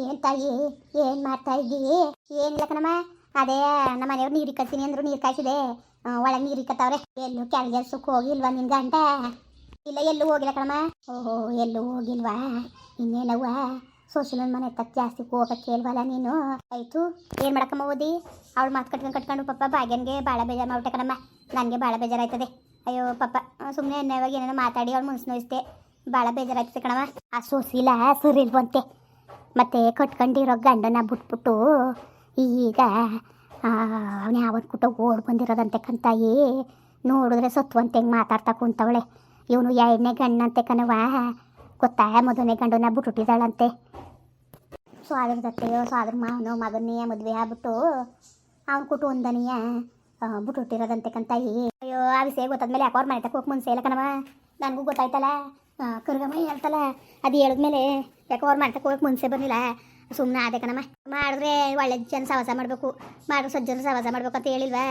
ಏನ್ ತಾಯಿ? ಏನ್ ಮಾಡ್ತಾ ಇದ್ದೀ? ಏನಿಲ್ಲ ಕಣಮ್ಮ. ಅದೇ ನಮ್ಮ ಮನೆಯವ್ರು ನೀರು ಕತ್ತೀನಿ ಅಂದ್ರು ನೀರು ಕಾಯಿಸಿದೆ. ಒಳಗೆ ನೀರು ಕತ್ತವ್ರೆ ಎಲ್ಲೂ ಕೆಳಗೆಲ್ಸಕ್ಕೆ ಹೋಗಿಲ್ವಾ ನಿನ್ ಗಂಟ ಇಲ್ಲ, ಎಲ್ಲೂ ಹೋಗಿಲ್ಲ ಕಣಮ್ಮ. ಓಹೋ, ಎಲ್ಲೂ ಹೋಗಿಲ್ವಾ? ಇನ್ನೇನವ್ವ? ಸೋಶಿಯಲ್ ಮನೆ ತಕ್ಕ ಜಾಸ್ತಿ ಹೋಗಕ್ಕೆ ಕೇಳ್ವಲ್ಲ ನೀನು? ಆಯ್ತು, ಏನ್ ಮಾಡಕ್ಕಮ್ಮ ಓದಿ? ಅವಳು ಮಾತು ಕಟ್ಕೊಂಡು ಕಟ್ಕೊಂಡು ಪಾಪ ಬಾಗ್ಯನ್ಗೆ ಭಾಳ ಬೇಜಾರು ಮಾಡ್ಬಿಟ್ಟೆ ಕಣಮ್ಮ. ನನಗೆ ಭಾಳ ಬೇಜಾರಾಯ್ತದೆ. ಅಯ್ಯೋ ಪಾಪ ಸುಮ್ಮನೆ ಎನ್ನೆವಾಗ ಏನೇನೋ ಮಾತಾಡಿ ಅವಳು ಮುನ್ಸ್ ನೋಯಿಸ್ದೆ. ಭಾಳ ಬೇಜಾರಾಯ್ತದೆ ಕಣಮ್ಮ. ಆ ಸೋಸಿಲ್ಲ ಸರಿ ಇಲ್ವಂತೆ ಮತ್ತೆ ಕಟ್ಕೊಂಡಿರೋ ಗಂಡನ ಬಿಟ್ಬಿಟ್ಟು ಈಗ ಅವನ ಯಾವತ್ತು ಕುಟ ಓಡ್ ಬಂದಿರೋದಂತೆ ಕಂತಾಯಿ. ನೋಡಿದ್ರೆ ಸತ್ವಂತೆ ಹೆಂಗೆ ಮಾತಾಡ್ತಾ ಕುಂತವಳೆ. ಇವನು ಎರಡನೇ ಗಂಡನಂತೆ ಕಣವ ಗೊತ್ತಾ, ಮೊದಲನೇ ಗಂಡನ ಬಿಟ್ಬಿಟ್ಟಿದ್ದಾಳಂತೆ. ಸ್ವಾದ್ರದತ್ತೆಯೋ ಸ್ವಾದ್ರ ಮಾವನೋ ಮಗನೇ ಮದುವೆ ಆಗ್ಬಿಟ್ಟು ಅವ್ನು ಕುಟು ಒಂದನೆಯ ಬಿಟ್ಬಿಟ್ಟಿರೋದಂತೆ ಕಂತಾಯಿ. ಅಯ್ಯೋ ಆ ವಿಷಯ ಗೊತ್ತಾದ್ಮೇಲೆ ಯಾಕೆ ಅವ್ರ ಮನೆ ಹೋಗಿ ಮುಂಚೆ ಇಲ್ಲ ಕಣವ ನನಗೂ ಗೊತ್ತಾಯ್ತಲ್ಲ. ಕರ್ಗಮ್ಮ ಹೇಳ್ತಲ್ಲ, ಅದು ಹೇಳಿದ್ಮೇಲೆ ಯಾಕೋ ಅವ್ರು ಮಾಡ್ತಾ ಹೋಗಕ್ಕೆ ಮುಂಚೆ ಬಂದಿಲ್ಲ? ಸುಮ್ಮನೆ ಆದೆ ಕಣಮ್ಮ. ಮಾಡಿದ್ರೆ ಒಳ್ಳೆ ಜನ ಸವಾಸ ಮಾಡಬೇಕು. ಮಾಡಿದ್ರೆ ಸಜ್ಜನ ಸವಾಸ ಮಾಡ್ಬೇಕು ಅಂತ ಹೇಳಿಲ್ವಾ?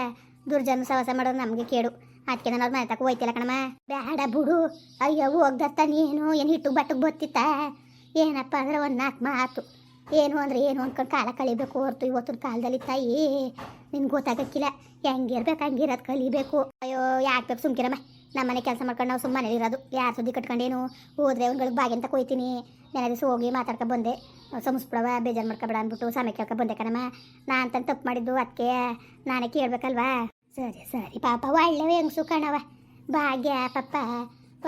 ದುರ್ಜನ ಸವಾಸ ಮಾಡೋದು ನಮಗೆ ಕೇಡು. ಅದಕ್ಕೆ ನಾನು ಅವ್ರು ಮಾಡ್ತಕ್ಕೆ ತಕ್ಕ ಹೋಯ್ತಿಲ್ಲ ಕಣಮ್ಮ. ಬೇಡ ಬುಡು. ಅಯ್ಯೋ, ಹೋಗ್ದತ್ತ ನೀನು. ಏನು ಹಿಟ್ಟು ಬಟ್ಟಕ್ಕೆ ಬತ್ತಿತ್ತ? ಏನಪ್ಪ ಅಂದ್ರೆ ಒಂದು ನಾಲ್ಕು ಮಾತು. ಏನು ಅಂದರೆ ಏನು ಅಂದ್ಕೊಂಡು ಕಾಲ ಕಳಿಬೇಕು ಹೊರ್ತು ಇವತ್ತಿನ ಕಾಲದಲ್ಲಿ ತಾಯಿ ನಿನ್ಗೆ ಗೊತ್ತಾಗಕ್ಕಿಲ್ಲ. ಹೆಂಗಿರ್ಬೇಕು, ಹಂಗಿರೋದು ಕಲಿಬೇಕು. ಅಯ್ಯೋ ಯಾಕೆ ಬೇಕು ಸುಮ್ಕಿರಮ್ಮ. ನಮ್ಮ ಮನೆ ಕೆಲಸ ಮಾಡ್ಕೊಂಡು ನಾವು ಸುಮ್ಮನೆ ಇರೋದು ಯಾರು ಸುದ್ದಿ ಕಟ್ಕೊಂಡೇನು? ಹೋದ್ರೆ ಅವ್ನುಗಳಿಗೆ ಬಾಗಿ ಅಂತ ಕೊಯ್ತೀನಿ ನಾನು ಹೋಗಿ ಮಾತಾಡ್ಕೊ ಬಂದೆ. ಸಂಸ್ಬಿಡವ ಬೇಜಾರು ಮಾಡ್ಕೊಬೇಡ ಅಂದ್ಬಿಟ್ಟು ಸಮಯ ಕೇಳ್ಕೊ ಬಂದೆ ಕಣಮ್ಮ. ನಾ ಅಂತ ತಪ್ಪು ಮಾಡಿದ್ದು ಅದಕ್ಕೆ ನಾನೇ ಕೇಳ್ಬೇಕಲ್ವಾ? ಸರಿ ಸರಿ, ಪಾಪ ಒಳ್ಳೆ ಹೆಂಗ್ಸು ಕಣವ ಭಾಗ್ಯ ಪಾಪ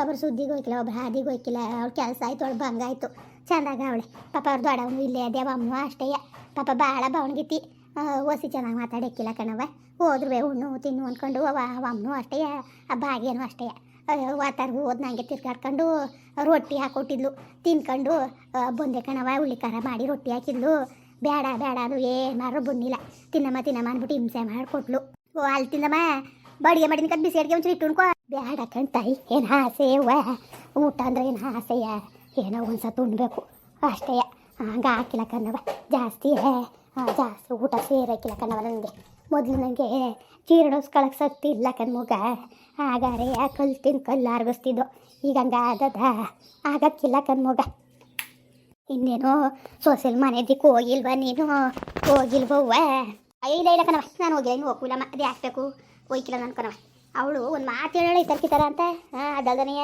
ಒಬ್ಬರು ಸುದ್ದಿಗೆ ಹೋಯ್ಕಿಲ್ಲ, ಒಬ್ರು ಹಾದಿಗೆ ಹೋಯ್ಕಿಲ್ಲ. ಅವ್ಳ ಕೆಲಸ ಆಯ್ತು, ಅವಳು ಬಂಗಾಯ್ತು. ಚಂದಾಗ ಅವಳೆ. ಪಾಪ ಅವ್ರು ದೊಡ್ಡವನು ಇಲ್ಲೇ ದೇವಮ್ಮ ಅಷ್ಟೇ ಪಾಪ ಭಾಳ ಭಾವಣಗಿತ್ತಿ ಒಸಿ ಚೆನ್ನಾಗಿ ಮಾತಾಡಿಕ್ಕಿಲ್ಲ ಕಣವ ಹೋದ್ರೆ ಉಣ್ಣು, ತಿನ್ನು ಅಂದ್ಕೊಂಡು ಅವ ಅವಮ್ಮನು ಅಷ್ಟೇ, ಆ ಭಾಗ್ಯನೂ ಅಷ್ಟೇ. ವಾತಾರ ಹೋದ್ ನಂಗೆ ತಿರ್ಗಾಡ್ಕೊಂಡು ರೊಟ್ಟಿ ಹಾಕೊಟ್ಟಿದ್ಲು. ತಿನ್ಕೊಂಡು ಬಂದೆ ಕಣವ ಹುಳಿ ಖಾರ ಮಾಡಿ ರೊಟ್ಟಿ ಹಾಕಿದ್ಲು. ಬೇಡ ಬೇಡ ಅದು ಏನು ಮಾಡ್ರು ಬಂದಿಲ್ಲ ತಿನ್ನಮ್ಮ ತಿನ್ನಮ್ಮ ಅಂದ್ಬಿಟ್ಟು ಹಿಂಸೆ ಮಾಡಿಕೊಟ್ಲು. ಓ, ಅಲ್ಲಿ ತಿನ್ನಮ್ಮ ಬಡಿಗೆ ಮಾಡಿದ ಕದ್ ಬಿಸಿ ಅಡಿಗೆ ಒಂಚೂರು ಇಟ್ಟು ಬೇಡ ಬೇಡ ಕಣ್ತಾಯಿ ಏನು ಆಸೆ ಊಟ ಅಂದ್ರೆ ಏನು ಆಸೆಯ. ಏನೋ ಒಂದು ಸತ್ತು ಉಣ್ಬೇಕು. ಅಷ್ಟೇ. ಹಂಗೆ ಹಾಕಿಲ್ಲ ಕಣ್ಣವ ಜಾಸ್ತಿ. ಜಾಸ್ತಿ ಊಟ ಸೇರಕ್ಕಿಲ್ಲ ಕಣವ ನನಗೆ ಮೊದಲು ನನಗೆ ಜೀರ್ಣಿಸ್ಕೊಳಕ್ಕೆ ಶಕ್ತಿ ಇಲ್ಲ ಕಣ್ಮುಗ. ಆಗಾರೆ ಕಲ್ಲು ತಿಂದು ಕಲ್ಲು ಅರ್ಗಿಸ್ತಿದ್ದೋ ಈಗ ಹಂಗೆ ಆದದ ಆಗಕ್ಕಿಲ್ಲ ಕಣ್ಮಗ. ಇನ್ನೇನು ಸೋಸಲ್ ಮನೆದಿಕ್ಕೆ ಹೋಗಿಲ್ವ ನೀನು? ಅಯ್ಯ, ಇಲ್ಲ ಇಲ್ಲ ಕಣವ ನಾನು ಹೋಗಿಲ್ಲ. ಇನ್ನು ಹೋಗಿಲ್ಲಮ್ಮ ಅದು ಹಾಕ್ಬೇಕು. ಹೋಯ್ಕಿಲ್ಲ ನಾನು ಕಣವ ಅವಳು ಒಂದು ಮಾತು ಹೇಳೋಳು ತರ್ಕಿತಾರ ಅಂತ. ಹಾಂ, ಅದಲ್ದನೆಯ?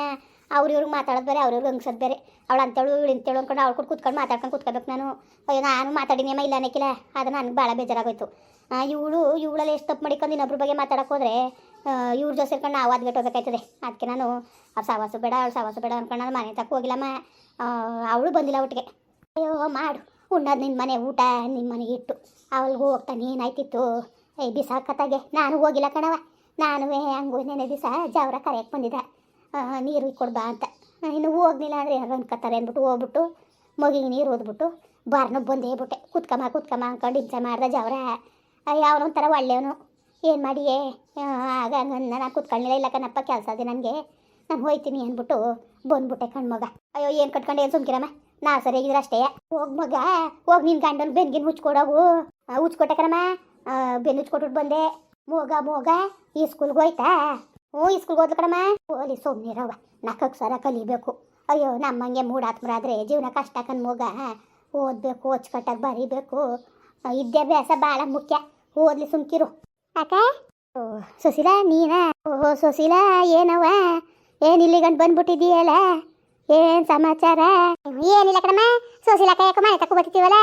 ಅವ್ರು ಇವ್ರಿಗೆ ಮಾತಾಡೋದು ಬೇರೆ, ಅವ್ರಿವ್ರಿಗೆ ಹಂಗ್ಸೋದು ಬೇರೆ. ಅವಳು ಅಂತೇಳು ಇವಳು ಇಂತೇಳು ಅಂದ್ಕೊಂಡು ಅವ್ಳು ಕೂಡ ಕೂತ್ಕೊಂಡು ಮಾತಾಡ್ಕೊಂಡು ಕೂತ್ಕೋಬೇಕು ನಾನು. ಅಯ್ಯೋ, ನಾನು ಮಾತಾಡಿನೇಮ ಇಲ್ಲ ಅನ್ನಕ್ಕಿಲ್ಲ ಅದು ನನಗೆ ಭಾಳ ಬೇಜಾರಾಗೋಯ್ತು. ಇವಳು, ಇವಳಲ್ಲಿ ಎಷ್ಟು ತಪ್ಪು ಮಾಡಿಕೊಂಡು ಇನ್ನೊಬ್ರ ಬಗ್ಗೆ ಮಾತಾಡಕ್ಕೆ ಹೋದ್ರೆ ಇವ್ರ ಜೊತೆ ಸೇರ್ಕೊಂಡು ನಾವು ಅದ್ಗೆಟ್ ಹೋಗ್ಬೇಕಾಯ್ತದೆ. ಅದಕ್ಕೆ ನಾನು, ಅವ್ರು ಸಾವಾಸು ಬೇಡ, ಅವ್ಳು ಸಾವಾಸು ಬೇಡ ಅಂದ್ಕೊಂಡು ನಾನು ಮನೆ ತಕ್ಕ ಹೋಗಿಲ್ಲಮ್ಮ. ಅವಳು ಬಂದಿಲ್ಲ ಒಟ್ಟಿಗೆ. ಅಯ್ಯೋ, ಮಾಡು. ಉಣ್ಣೋದು ನಿನ್ನ ಮನೆ ಊಟ ನಿಮ್ಮ ಮನೆಗೆ ಇಟ್ಟು ಅವಳಿಗೆ ಹೋಗ್ತಾನೆ, ಏನಾಯ್ತಿತ್ತು? ಐ ಬಿಸಾಕತ್ತಾಗೆ. ನಾನು ಹೋಗಿಲ್ಲ ಕಣವ ನಾನು ಹಂಗೂ ನೆನೆ ದಿವಸ ಜಾವರ ಕರೆಯಕ್ಕೆ ಬಂದಿದ್ದೆ. ನೀರು ಕೊಡ್ಬಾ ಅಂತ. ಇನ್ನು ಹೋಗ್ಲಿಲ್ಲ ಅಂದರೆ ಯಾರು ಅನ್ಕೋತಾರೆ ಅಂದ್ಬಿಟ್ಟು ಹೋಗ್ಬಿಟ್ಟು ಮಗಿಗೆ ನೀರು ಓದ್ಬಿಟ್ಟು ಬಾರ್ನ ಬಂದೇ ಬಿಟ್ಟೆ ಕುತ್ಕಮ್ಮ ಕುತ್ಕಮ್ಮ ಅಂದ್ಕೊಂಡು ಹಿಂಸೆ ಮಾಡ್ದೆ ಜವರ. ಯಾವನೋ ಒಂಥರ ಒಳ್ಳೆಯವನು ಏನು ಮಾಡಿಯೇ ಆಗ ನನ್ನ ನಾನು ಕುತ್ಕೊಳ್ಳಿಲ್ಲ ಇಲ್ಲ ಕಣಪ್ಪ, ಕೆಲಸ ಅದೇ ನನಗೆ. ನಾನು ಹೋಯ್ತೀನಿ ಅಂದ್ಬಿಟ್ಟು ಬಂದ್ಬಿಟ್ಟೆ ಕಣ್ಮಗ ಅಯ್ಯೋ, ಏನು ಕಟ್ಕೊಂಡು, ಏನು ಸುಮ್ಕಿರಮ್ಮ? ನಾ ಸರಿಯಾಗಿದ್ರೆ ಅಷ್ಟೇ. ಹೋಗ್ ಮಗ, ಹೋಗಿ ನಿನ್ನ ಗಂಡನ ಬೆನ್ಗಿನ ಹುಚ್ಕೊಡೋವು ಹುಚ್ಕೊಟ್ಟೆ ಕಣಮ್ಮ. ಬೆನ್ನು ಹುಚ್ಕೊಟ್ಬಿಟ್ಟು ಬಂದೆ. ಮೋಗ ಮೋಗ, ಈ ಸ್ಕೂಲ್ಗೆ ಹೋಯ್ತಾ? ಹ್ಞೂ ಇಸ್ಕೂಲ್ಗೆ ಸ್ಕೂಲ್ಗೆ ಕಡಮ್ಮ ಓಲಿ ಸುಮ್ಮನಿರವ ನಾಲ್ಕು ಸರ ಕಲಿಬೇಕು. ಅಯ್ಯೋ ನಮ್ಮಂಗೆ ಮೂಡಾತ್ಮರಾದ್ರೆ ಜೀವನ ಕಷ್ಟ ಕಣ್ ಓದ್ಬೇಕು ಓದಬೇಕು ಅಚ್ಚುಕಟ್ಟಾಗಿ ಬರೀಬೇಕು. ವಿದ್ಯಾಭ್ಯಾಸ ಭಾಳ ಮುಖ್ಯ. ಓದ್ಲಿ ಸುಮ್ಕಿರು. ಅಕ್ಕ ಓ ಸುಶೀಲಾ ನೀನಾ? ಓಹೋ ಸುಶೀಲಾ ಏನವ ಏನು ಇಲ್ಲಿ ಗಂಟು ಬಂದ್ಬಿಟ್ಟಿದೀಯಲ್ಲ ಏನ್ ಸಮಾಚಾರ? ಏನಿಲ್ಲ ಕಣಮ್ಮ. ಸುಶೀಲಕ್ಕ ಯಾಕೆ ಮನೆ ತಕೊ ಬರ್ತಿದ್ದೀವಲ್ಲ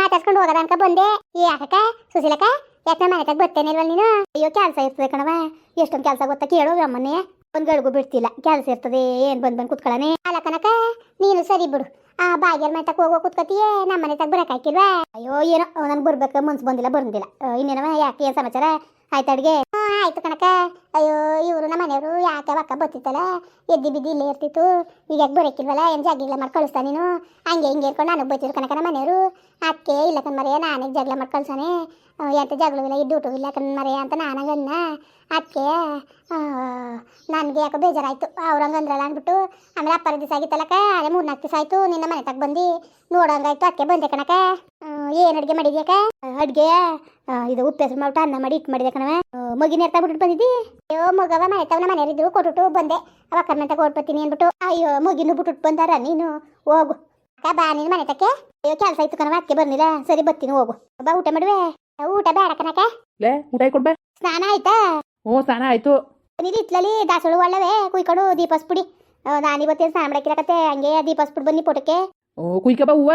ಮಾತಾಡ್ಸ್ಕೊಂಡು ಹೋಗೋದ ಅನ್ಕ ಬಂದೆ. ಯಾಕಕ್ಕ? ಸುಶೀಲಕ್ಕ ಯಾಕೆ ಮನೆ ಇಲ್ವಲ್ಲ ನೀನು? ಅಯ್ಯೋ, ಕೆಲಸ ಇರ್ತದೆ ಕಣವ ಎಷ್ಟೊಂದು ಕೆಲಸ ಗೊತ್ತಾ ಕೇಳೋ ಅಮ್ಮನೆ ಒಂದ್ ಗಳಿಗೂ ಬಿಡ್ತಿಲ್ಲ. ಕೆಲಸ ಇರ್ತದೆ. ಏನ್ ಬಂದ್ ಬಂದ್ ಕುತ್ಕೊಳ್ಳನೆ ಅಲ್ಲ ಕನಕ ನೀನು ಸರಿ ಬಿಡು. ಆ ಬಾಗಿಲ್ ಮನೆ ತಕ್ಕ ಹೋಗೋ ಕುತ್ಕತಿಯೇ? ನಮ್ಮ ಮನೆ ತಗ ಬರಕ್ ಹಾಕಿಲ್ವಾ? ಅಯ್ಯೋ, ಏನೋ ನನ್ಗೆ ಬರ್ಬೇಕು ಮನ್ಸು ಬಂದಿಲ್ಲ ಬಂದಿಲ್ಲ ಇನ್ನೇನವ? ಯಾಕೆ ಏನ್ ಸಮಾಚಾರ? ಆಯ್ತು ಅಡುಗೆ. ಆಯ್ತು ಕಣಕ ಅಯ್ಯೋ, ಇವರು ನಮ್ಮ ಮನೆಯವರು ಯಾಕೆ ಅಕ್ಕ ಬತ್ತಿತ್ತಲ್ಲ? ಎದ್ದಿ ಬಿದ್ದಿ ಇಲ್ಲೇ ಇರ್ತಿತ್ತು. ಈಗ ಯಾಕೆ ಬರೋಕ್ಕಿಲ್ವಲ್ಲ ಏನು ಜಾಗಿಲ್ಲ ಮಾಡಿ ಕಳಿಸ್ತಾ ನೀನು? ಹಂಗೆ ಹಿಂಗೆ ಇರ್ಕೊಂಡು ನನಗೆ ಬೈತಿದ್ರು ಕನಕ ನಮ್ಮ ಮನೆಯವರು. ಅಕ್ಕೆ, ಇಲ್ಲ ಕಣ್ಮರೆಯ ನಾನೇ ಜಗಳ ಮಾಡಿ ಕಳ್ಸಾನೆ ಎಂತ ಜಗಳವಿಲ್ಲ ಇದ್ದು ಊಟ ಇಲ್ಲ ಕಣ್ಮರೆಯ ಅಂತ ನಾನಾಗನ್ನ ಅಕ್ಕೆ ನನಗೆ ಯಾಕೋ ಬೇಜಾರಾಯಿತು. ಅವ್ರಂಗೆ ಅಂದ್ರಲ್ಲ ಅಂದ್ಬಿಟ್ಟು. ಆಮೇಲೆ ಅಪ್ಪರ ದಿವಸ ಆಗಿತ್ತಲ್ಲಕ್ಕ, ಅದೇ ಮೂರ್ನಾಲ್ಕು ದಿವಸ ಆಯ್ತು. ನಿನ್ನ ಮನೆ ತಗ ಬಂದು. ನೋಡೋಂಗಾಯ್ತು, ಅಕ್ಕೆ ಬಂದೆ ಕಣಕ ಏನು ಅಡುಗೆ ಮಾಡಿದ್ಯಾಕ ಅಡುಗೆ ಇದು ಉಪ್ಪು ಹೆಸರು ಮಾಡ್ಬಿಟ್ಟು ಅನ್ನ ಮಾಡಿ ಇಟ್ಟು ಮಾಡಿದೆ ಕಣವ ಮಗಿನ ಎರ್ತಾ ಬಿಟ್ಬಿಟ್ಟು ಬಂದಿದ್ದಿ? ಅಯ್ಯೋ ಮಗವ ಮನೆ ತವನ ಕೊಟ್ಟು ಬಂದೆ. ಅವ ಕರ್ನಾಟಕ ಓಡ್ಬತ್ತೀನಿ ಅಂದ್ಬಿಟ್ಟು ಅಯ್ಯೋ ಮಗಿನೂ ಬಿಟ್ಟು ಬಂದಾರ ನೀನು ಹೋಗು. ಅಕ್ಕ ಬಾ ನೀನು ಮನೆ ತಕ್ಕೆ. ಅಯ್ಯೋ ಕೆಲಸ ಇತ್ತು ಕಣವ ಅಕ್ಕೆ ಬರ್ನಿಲ್ಲ ಸರಿ ಬರ್ತೀನಿ ಹೋಗು. ಬಾ ಊಟ ಮಾಡುವೆ. ಊಟ ಬೇಡ ಕನಕ ಲೇ ಊಟ ಕೊಡ್ಬಾ. ಸ್ನಾನ ಆಯ್ತಾ? ಹ್ಞೂ ಸ್ನಾನ ಆಯ್ತು. ನೀನು ಇತ್ಲಲ್ಲಿ ದಾಸೋಳು ಒಳ್ಳವೆ ಕುಯ್ಕೊಂಡು ದೀಪಸ್ಪುಡಿ ನಾನು ಇವತ್ತೇನು ಸ್ನಾನ ಮಾಡಕ್ಕಿರಕತ್ತೆ ಹಂಗೆ ದೀಪಸ್ಪುಡಿ ಬನ್ನಿ ಪೋಟಕ್ಕೆ. ಓ ಕುಯ್ಕಬ ಹೂವ.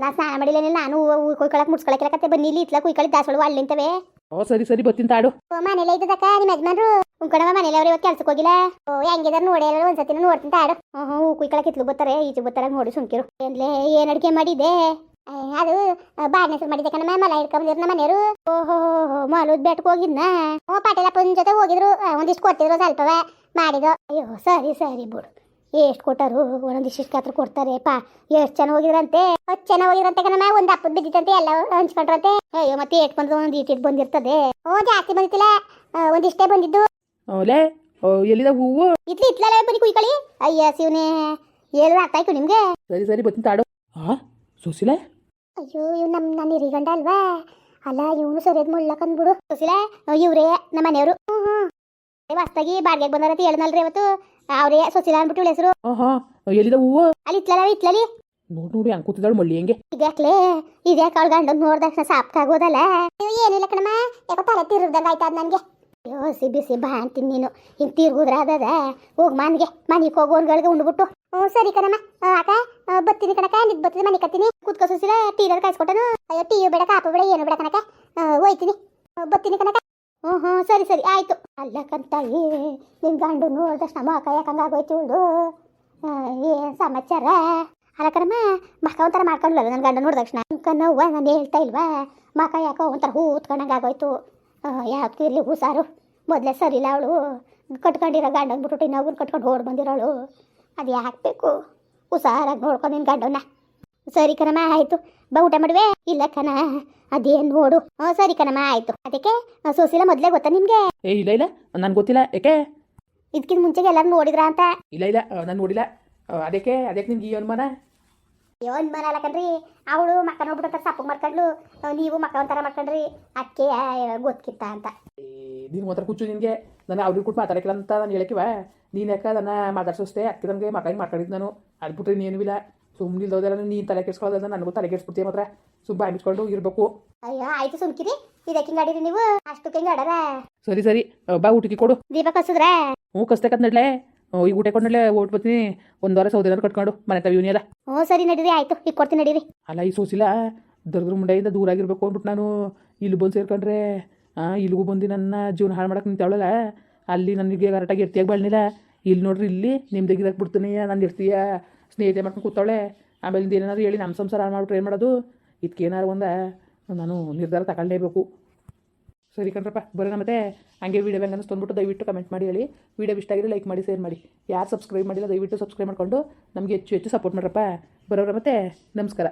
ನಾ ಸ್ನಾನ ಮಾಡಿಲ್ಲ ನಾನು ಕುಯ್ಕೊಳಕ್ ಮುಡ್ಸ್ಕೊಳಕ್ಕಿರಕತ್ತೆ ಬನ್ನಿ ಇಲ್ಲಿ ಇತ್ಲ ಕುಯ್ಕೊಳ್ಳಿ ದಾಸೋಳು ಅಳ್ಳಿಂತವೆ ಓ ಸರಿ ಸರಿ ಬರ್ತೀನಿ ತಾಡು. ಮನೇಲೆ ಇದ್ದದಕ್ಕ ನಿಮ್ಮ ಯಜಮಾನ್ರು? ಉಂಕಣವ ಮನೇಲಿ ಅವ್ರು ಇವತ್ತು ಕೆಲ್ಸಕ್ಕೆ ಹೋಗಿಲ್ಲ. ಓ ಹೆಂಗಿದಾರ ನೋಡಿ ಎಲ್ಲ ಒಂದ್ಸತಿ ನೋಡ್ತೀನಿ ತಾಡು. ಹ್ಞೂ ಹ್ಞೂ ಕುಯ್ಕೊಳಕ್ ಇತ್ಲು ಬರ್ತಾರೆ ಈಚೆ ಬರ್ತಾರೆ ನೋಡಿ ಸುಮ್ಕಿರು. ಏನ್ಲೇ ಏನ್ ಅಡಿಕೆ ಮಾಡಿದೆ ಅದು ಬಾಡ್ನೆ ಹೆಸರು ಮಾಡಿದ್ದೆ ಕಣಮ್ಮ ಮಲ ಹಿಡ್ಕೊಂಬಂದಿರು ನಮ್ಮ ಮನೆಯವರು. ಓಹೋ ಮಾಲೂದ್ ಬೆಟ್ಟಕ್ಕೆ ಹೋಗಿದ್ನ? ಓ ಪಾಟೀಲಪ್ಪನ ಜೊತೆ ಹೋಗಿದ್ರು. ಒಂದಿಷ್ಟು ಕೊಟ್ಟಿದ್ರು ಸ್ವಲ್ಪವೇ ಮಾಡಿದ್ರು ಅಯ್ಯೋ ಸರಿ ಸರಿ ಬಿಡು. ಎಷ್ಟು ಕೊಟ್ಟರು? ಒಂದೊಂದಿಷ್ಟು ಕಾತ್ರ ಕೊಡ್ತಾರೆ. ಪಾ ಎಷ್ಟು ಚೆನ್ನಾಗಿ ಹೋಗಿದ್ರಂತೆ? ಹತ್ತು ಚೆನ್ನಾಗಿ ಹೋಗಿರಂತೆ ಕಣಮ್ಮ. ಒಂದು ಅಪ್ಪದ ಬಿದ್ದಿತ್ತಂತೆ ಎಲ್ಲ ಹಂಚ್ಕೊಂಡ್ರಂತೆ. ಅಯ್ಯೋ ಮತ್ತೆ ಏಟ್ ಬಂದ್ರು ಒಂದು ಇಟ್ಟು ಬಂದಿರ್ತದೆ. ಓ ಜಾಸ್ತಿ ಬಂದಿತ್ತಿಲ್ಲ. ಒಂದಿಷ್ಟೇ ಬಂದಿದ್ದು. ಓ, ಲೇ ಓ ಎಲ್ಲಿದ ಹೂವು? ಇತ್ಲಿ ಇತ್ಲಲ್ಲ ಬರೀ ಕುಯ್ಕೊಳ್ಳಿ. ಅಯ್ಯ ಶಿವನೇ. ಹೇಳಿದ್ರೆ ಅರ್ಥ ಆಯ್ತು ನಿಮ್ಗೆ? ಸರಿ ಸರಿ ಬರ್ತೀನಿ ತಾಡು. ಹಾ ಸುಶೀಲ ಅಯ್ಯೋ ಇವ್ ನಮ್ ನಾನು ಹಿರಿಗಂಡ ಅಲ್ವಾ? ಅಲ್ಲ ಇವನು ಸರಿಯಾದ ಮುಳ್ಳಕ್ ಅಂದ್ಬಿಡು ಸುಶೀಲ ಇವ್ರೇ ನಮ್ಮ ಮನೆಯವರು ಹ್ಞೂ ಹ್ಞೂ ಹೊಸ್ದಾಗಿ ಬಾಡಿಗೆಗೆ ಬಂದಾರಂತ ಹೇಳನಲ್ರಿ ಇವತ್ತು ಅವ್ರೇ ಸೊಸಿಲ ಅಂದ್ಬಿಟ್ಟು ಹೆಸರು. ಓಹೋ ಎಲ್ಲಿದ ಹೂವು? ಅಲ್ಲಿ ಇತ್ಲಲ್ಲ ಇತ್ಲಲ್ಲಿ ನೋಡ್ ನೋಡಿ ಹಂಗೆ ಕೂತಿದ್ದಾಳು ಮಳ್ಳಿ ಹೆಂಗೆ. ಇದ್ಯಾಕ್ಲೆ ಇದ್ಯಾಕೆ ಅವಳು ಗಂಡ ನೋಡ್ದ ತಕ್ಷಣ ಸಾಪ್ಕಾಗೋದಲ್ಲ ಏನಿಲ್ಲ ಕಣಮ್ಮ. ಯಾಕೋ ತಲೆ ತಿರುಗ್ದಂಗೆ ಆಯ್ತದ ನನಗೆ. ಅಯ್ಯೋ ಸಿ ಬಿಸಿ ಬಾ ಅಂತೀನಿ ನೀನು. ಹಿಂಗ್ ತಿರ್ಗುದ್ರ ಅದದ. ಹೋಗ್ ಮನೆಗೆ. ಮನೆಗೆ ಒಂದ್ಗಳಿಗೆ ಉಂಡ್ಬಿಟ್ಟು. ಹ್ಞೂ ಸರಿ ಕಣಮ್ಮ. ಆಕ ಬತ್ತೀನಿ ಕಣಕ ನಿದ್ ಬತ್ತೀನಿ ಮನೆ ಕತ್ತೀನಿ ಕೂತ್ಕೋ ಟೀ ಟೀಲರ್ ಕಾಯಿಸ್ಕೊಟ್ಟನು ಅಯ್ಯೋ ಟೀ ಬೇಡ ಕಾಪು ಬೇಡ ಏನು ಬೇಡ ಕಣಕ ಹೋಯ್ತೀನಿ. ಬತ್ತೀನಿ ಕಣಕ ಹ್ಞೂ ಹ್ಞೂ ಸರಿ ಸರಿ, ಆಯ್ತು. ಅಲ್ಲ ಕಂತಾಯಿ ನಿನ್ ಗಂಡು ನೋಡಿದ ತಕ್ಷಣ ಮಕ ಯಾಕಂಗಾಗೋಯ್ತು ಇವಳು ಏನು ಸಮಾಚಾರ? ಅಲ್ಲ ಮಕ ಒಂಥರ ಮಾಡ್ಕೊಂಡ್ಲಲ್ಲ ನನ್ನ ಗಂಡ ನೋಡಿದ ತಕ್ಷಣ. ಕನ್ನವ್ವ ನಾನು ಹೇಳ್ತಾ ಇಲ್ವಾ? ಮಕ ಯಾಕೋ ಒಂಥರ ಹೂ ಆಗೋಯ್ತು ಯಾಕೆ ಇರಲಿ ಹೂ ಸಾರು ಮೊದಲೇ ಸರಿಲ್ಲ ಅವಳು. ಕಟ್ಕೊಂಡಿರೋ ಗಂಡನ ಬಿಟ್ಟು ಇನ್ನೊಬ್ಬರು ಕಟ್ಕೊಂಡು ಓಡ್ ಬಂದಿರೋಳು. ಅದು ಯಾಕೆ ಬೇಕು? ಹುಷಾರಾಗಿ ನೋಡ್ಕೊಂಡು ನಿನ್ನ ಗಂಡನ ಸರಿ ಕಣಮ್ಮ ಆಯ್ತು. ಬಾ ಊಟ ಮಾಡುವೆ? ಇಲ್ಲ ಕಣ ಅದೇನು ನೋಡು. ಹ್ಞೂ ಸರಿ ಕಣಮ್ಮ ಆಯ್ತು. ಅದಕ್ಕೆ ಸೋಸಿಲ್ಲ ಮೊದಲೇ ಗೊತ್ತಾ ನಿಮಗೆ? ಏ ಇಲ್ಲ ಇಲ್ಲ. ನನ್ಗೆ ಗೊತ್ತಿಲ್ಲ. ಯಾಕೆ? ಇದಕ್ಕಿಂತ ಮುಂಚೆಗೆ ಎಲ್ಲರೂ ನೋಡಿದ್ರ ಅಂತ? ಇಲ್ಲ ಇಲ್ಲ. ನಾನು ನೋಡಿಲ್ಲ. ಅದಕ್ಕೆ ಅದಕ್ಕೆ ನಿಮ್ಗೆ ಈ ಅನುಮಾನ? ಅಯ್ಯೋ ಅಲ್ಲ ಕಣ್ರಿ. ಅವಳು ಮಕ್ಕ ನೋಡ್ಬಿಟ್ಟು ಸಪ್ಪು ಮಾಡ್ಕೊಂಡ್ಲು. ನೀವು ಮಕ್ಕ ಒಂಥರ ಮಾಡ್ಕೊಂಡ್ರಿ. ಅಕ್ಕೆ ಗೊತ್ತಿತ್ತ ಅಂತ. ನೀನು ಒಂಥರ ಕುಚ್ಚು ನಿನ್ಗೆ. ನಾನು ಅವ್ರಿಗೆ ಕೊಟ್ಟು ಮಾತಾಡಕಿಲ್ಲ ಅಂತ ನಾನು ಹೇಳಕ್ಕಿವ. ನೀನು ಯಾಕೆ ನನ್ನ ಮಾತಾಡ್ಸೋಷ್ಟೇ? ಅಕ್ಕಿ ನನಗೆ ಮಕ್ಕ ಮಾತಾಡಿದ್ದು ನಾನು. ಅದು ಬಿಟ್ರೆ ನೀನು ಇಲ್ಲ. ಸುಮ್ಮನೆ ನೀ ನೀನು ತಲೆ ಕೆಡ್ಸ್ಕೊಳ್ಳೋದನ್ನ ನನಗೂ ತಲೆ ಕೆಡ್ಸ್ಬಿಡ್ತೀಯ ಮಾತ್ರ. ಸುಮ್ಮ ಬಾಯಿ ಇರ್ಬೇಕು ಇರಬೇಕು ಅಯ್ಯೋ ಆಯ್ತು ಸುಮ್ಕಿರಿ. ಇದಕ್ಕೆ ಹಿಂಗಾಡಿರಿ ನೀವು? ಅಷ್ಟಕ್ಕೆ ಹಿಂಗಾಡರ ಸರಿ ಸರಿ. ಬಾ ಊಟಕ್ಕೆ ಕೊಡು. ದೀಪ ಕಸಿದ್ರ ಹ್ಞೂ ಕಸ್ತಕ್ಕಂತ ನಡ್ಲೆ ಈಗ ಊಟ ಕೊಟ್ಟು ನಡ್ಲೆ ಓಟ್ ಬರ್ತೀನಿ. ಒಂದು ವಾರ ಸೌದೆನಾರು ಕಟ್ಕೊಂಡು ಮನೆ ತವ ಅದ ಹ್ಞೂ ಸರಿ ನಡೀರಿ ಆಯ್ತು. ಈಗ ಕೊಡ್ತೀನಿ ನಡೀರಿ. ಅಲ್ಲ ಈ ಸೋಸಿಲ್ಲ ದರ್ದ್ರ ಮುಂಡೆಯಿಂದ ದೂರ ಆಗಿರ್ಬೇಕು ಅಂದ್ಬಿಟ್ಟು ನಾನು. ಇಲ್ಲಿ ಬಂದು ಸೇರ್ಕೊಂಡ್ರೆ ಇಲ್ಲಿಗೂ ಬಂದು ನನ್ನ ಜೀವನ ಹಾಳು ಮಾಡಕ್ಕೆ ನಿಂತಾವಳಲ್ಲ ಅಲ್ಲಿ ನನಗೆ ಕರೆಕ್ಟಾಗಿ ಇರ್ತಿಯಾಗ ಬಳ್ನಿಲ್ಲ. ಇಲ್ಲಿ ನೋಡ್ರಿ ಇಲ್ಲಿ ನಿಮ್ದಾಗಿರಕ್ಕೆ ಬಿಡ್ತೀನಿ ನಾನು ಇರ್ತೀಯ ಸ್ನೇಹಿತೆ ಮಾಡ್ಕೊಂಡು ಕೂತವಳೆ. ಆಮೇಲೆ ಏನಾದ್ರು ಹೇಳಿ ನಮ್ಮ ಸಂಸಾರ ಮಾಡ್ಬಿಟ್ರೆ ಏನು ಮಾಡೋದು? ಇದಕ್ಕೆ ಏನಾರು ಒಂದ ನಾನು ನಿರ್ಧಾರ ತಗೊಳ್ಳೇಬೇಕು ಸರಿ ಕಣ್ರಪ್ಪ, ಬರೋಣ ಮತ್ತೆ. ಹಂಗೆ ವೀಡಿಯೋ ಹೆಂಗೆ ಅನಿಸ್ತು ದಯವಿಟ್ಟು ಕಮೆಂಟ್ ಮಾಡಿ ಹೇಳಿ. ವೀಡಿಯೋ ಇಷ್ಟ ಆಗಿದ್ರೆ ಲೈಕ್ ಮಾಡಿ ಶೇರ್ ಮಾಡಿ. ಯಾರು ಸಬ್ಸ್ಕ್ರೈಬ್ ಮಾಡಿಲ್ಲ, ದಯವಿಟ್ಟು ಸಬ್ಸ್ಕ್ರೈಬ್ ಮಾಡಿಕೊಂಡು ನಮಗೆ ಹೆಚ್ಚು ಹೆಚ್ಚು ಸಪೋರ್ಟ್ ಮಾಡ್ರಪ್ಪ. ಬರೋರ ಮತ್ತೆ, ನಮಸ್ಕಾರ.